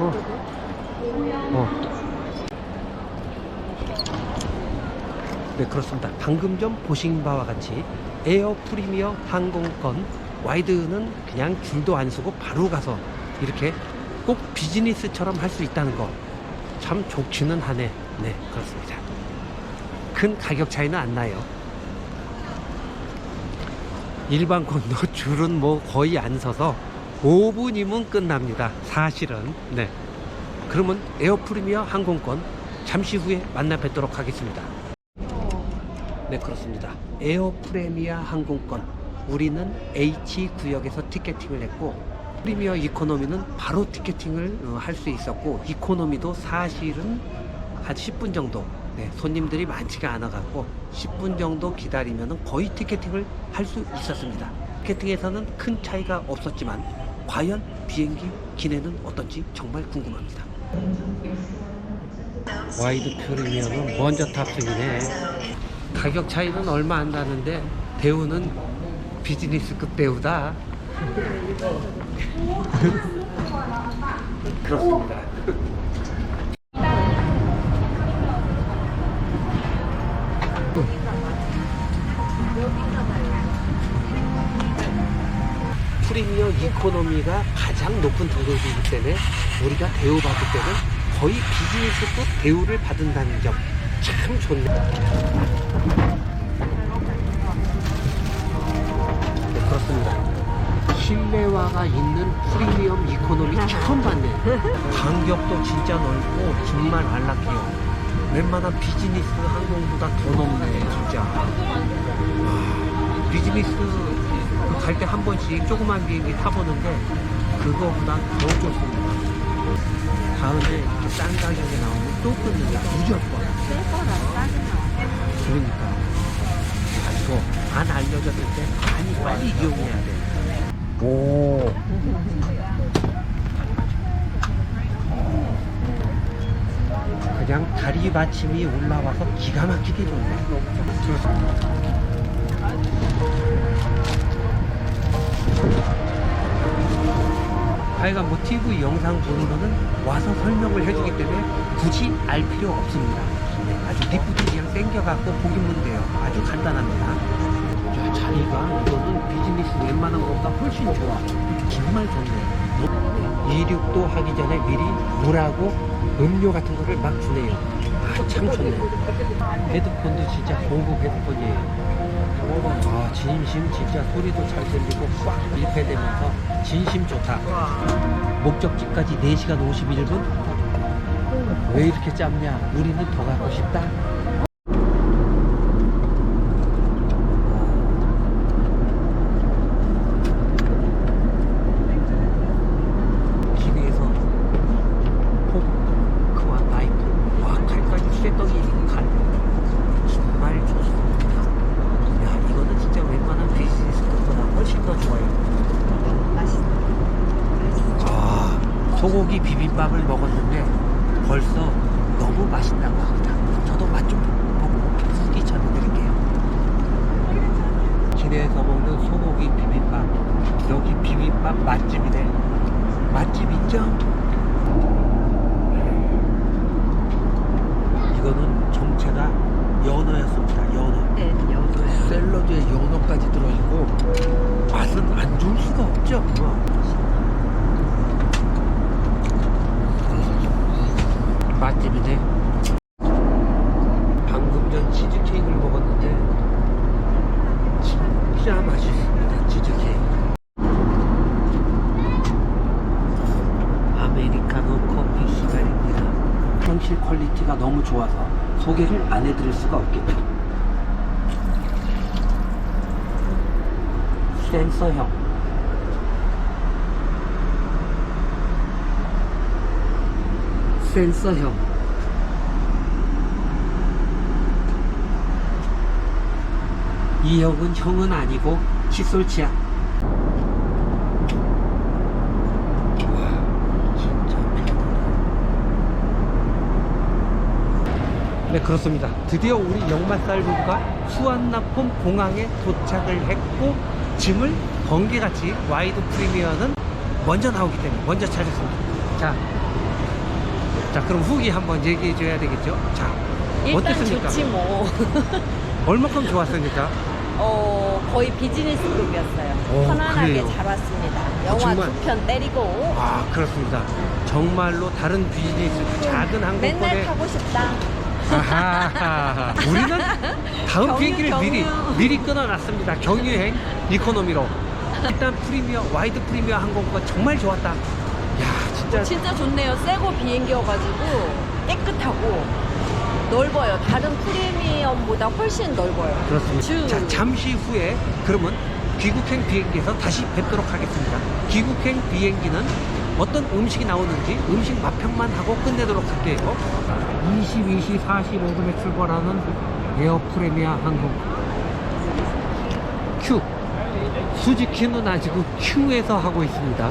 어. 어. 네, 그렇습니다. 방금 전 보신 바와 같이 에어 프리미어 항공권 와이드는 그냥 줄도 안 서고 바로 가서 이렇게 꼭 비즈니스처럼 할 수 있다는 거 참 좋기는 하네. 네, 그렇습니다. 큰 가격 차이는 안 나요. 일반 콘도 줄은 뭐 거의 안 서서 5분이면 끝납니다. 사실은. 네. 그러면 에어 프리미어 항공권 잠시 후에 만나 뵙도록 하겠습니다. 네, 그렇습니다. 에어 프리미어 항공권. 우리는 H 구역에서 티켓팅을 했고 프리미어 이코노미는 바로 티켓팅을 어, 할수 있었고 이코노미도 사실은 한 10분 정도 네, 손님들이 많지가 않아 갖고 10분 정도 기다리면 거의 티켓팅을 할 수 있었습니다. 티켓팅에서는 큰 차이가 없었지만 과연 비행기 기내는 어떤지 정말 궁금합니다. 와이드 프리미어는 먼저 탑승이네. 가격 차이는 얼마 안 나는데 대우는 비즈니스급 대우다. 그렇습니다. 이코노미가 가장 높은 등급이기 때문에 우리가 대우받을 때는 거의 비즈니스급 대우를 받는다는 점 참 좋네요. 네, 그렇습니다. 실내화가 있는 프리미엄 이코노미 처음 봤네. 간격도 진짜 넓고 정말 안락해요. 웬만한 비즈니스 항공보다 더 높네, 진짜. 와, 비즈니스 갈 때 한 번씩 조그만 비행기 타보는데 그거보다 더 좋습니다. 다음에 이렇게 싼 가격에 나오면 또 끊는다. 무조건. 그러니까. 가지고 안 알려졌을 때 많이 빨리 이용해야 돼. 오. 그냥 다리 받침이 올라와서 기가 막히게 좋네. 하여간 뭐 TV 영상 보는 거는 와서 설명을 해주기 때문에 굳이 알 필요 없습니다. 네, 아주 리프트 그냥 땡겨갖고 보기만 돼요. 아주 간단합니다. 야, 자리가 이거는 비즈니스 웬만한 것보다 훨씬 좋아. 정말 좋네. 이륙도 하기 전에 미리 물하고 음료 같은 거를 막 주네요. 아, 참 좋네. 헤드폰도 진짜 고급 헤드폰이에요. 아, 진심 진짜 소리도 잘 들리고 꽉 밀폐되면서 진심 좋다. 목적지까지 4시간 51분? 왜 이렇게 짧냐? 우리는 더 가고 싶다. 기내에서 포크와 나이프, 와 칼까지 쇠떡이 칼 정말 좋습니다. 야 이거는 진짜 웬만한 비즈니스보다 훨씬 더 좋아요. 아 소고기 비빔밥을 먹었는데 벌써 너무 맛있다고 합니다. 저도 맛 좀 보고 후기 전해드릴게요. 기내에서 먹는 소고기 비빔밥 여기 비빔밥 맛집이네. 맛집 있죠? 이거는 정체가 연어였습니다. 연어. 네, 여도요. 샐러드에 연어까지 들어있고 맛은 안 좋을 수가 없죠. 맛집이네. 방금 전 치즈케이크를 먹었는데 아메리카노 커피 시간입니다. 현실 퀄리티가 너무 좋아서 소개를 안 해드릴 수가 없겠죠. 센서형. 센서형. 이 형은 형은 아니고 칫솔치야. 진짜 네 그렇습니다 드디어 우리 영마살 부부가 수완나폼 공항에 도착을 했고 짐을 번개같이 와이드 프리미어는 먼저 나오기 때문에 먼저 찾았습니다. 자, 자 그럼 후기 한번 얘기해 줘야 되겠죠? 자, 일단 어땠습니까? 좋지 뭐. 얼마큼 좋았습니까? 어, 거의 비즈니스급이었어요. 오, 편안하게 그래요? 잘 왔습니다. 영화 어, 정말? 두 편 때리고 아 그렇습니다. 정말로 다른 비즈니스 작은 맨날 항공권에 타고 싶다. 아하, 우리는 다음 경유, 비행기를 경유. 미리 미리 끊어놨습니다. 경유행 이코노미로. 일단 프리미어 와이드 프리미어 항공권 정말 좋았다. 야 진짜 진짜 좋네요. 새고 비행기여가지고 깨끗하고 넓어요. 다른 프리미엄보다 훨씬 넓어요. 그렇습니다. 주. 자 잠시 후에 그러면 귀국행 비행기에서 다시 뵙도록 하겠습니다. 귀국행 비행기는 어떤 음식이 나오는지 음식 맛평만 하고 끝내도록 할게요. 22시 45분에 출발하는 에어 프리미어 항공 큐 수지큐는 아직은 큐에서 하고 있습니다.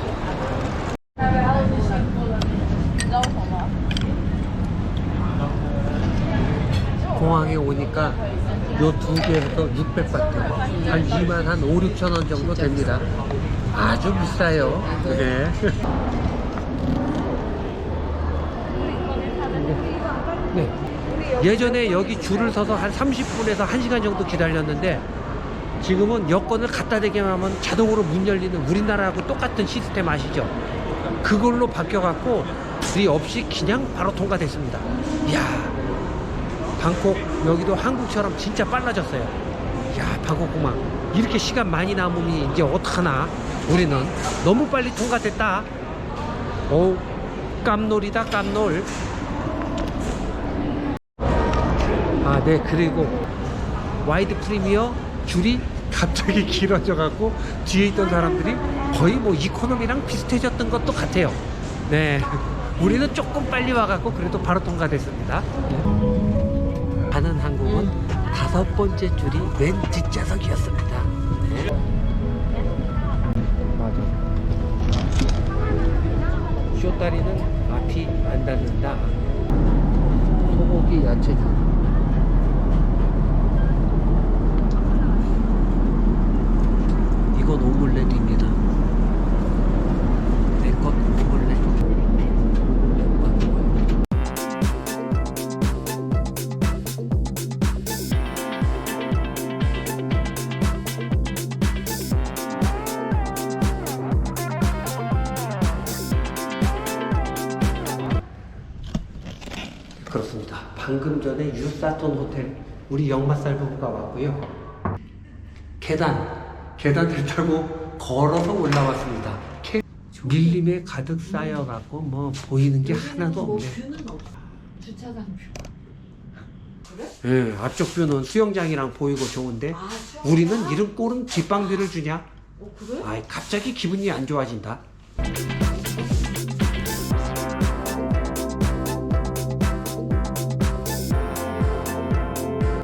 공항에 오니까 요 두 개에서 600바트 한 2만 한 5, 6천 원 정도 됩니다. 아주 비싸요. 네. 네. 예전에 여기 줄을 서서 한 30분에서 1시간 정도 기다렸는데 지금은 여권을 갖다 대기만 하면 자동으로 문 열리는 우리나라하고 똑같은 시스템 아시죠? 그걸로 바뀌어갖고 줄이 없이 그냥 바로 통과됐습니다. 이야, 방콕 여기도 한국처럼 진짜 빨라졌어요. 야, 공항 이렇게 시간 많이 남으니 이제 어떡하나? 우리는 너무 빨리 통과됐다. 오, 깜놀이다 깜놀. 아, 네, 그리고 와이드 프리미어 줄이 갑자기 길어져 갖고 뒤에 있던 사람들이 거의 뭐 이코노미랑 비슷해졌던 것도 같아요. 네. 우리는 조금 빨리 와갖고 그래도 바로 통과됐습니다. 다섯 번째 줄이 맨 뒷좌석이었습니다. 네. 맞아. 쇼다리는 앞이 안 닿는다. 소고기 야채 줄. 방금 전에 유사톤 호텔 우리 역마살 부부가 왔고요. 계단, 계단을 타고 걸어서 올라왔습니다. 캐- 밀림에 가득 쌓여갖고 뭐 보이는 게 하나도 없네. 뷰는 없어. 주차장 뷰. 예, 앞쪽 뷰는 수영장이랑 보이고 좋은데 아, 우리는 이런 꼴은 뒷방뷰를 주냐? 어, 그래? 아, 갑자기 기분이 안 좋아진다.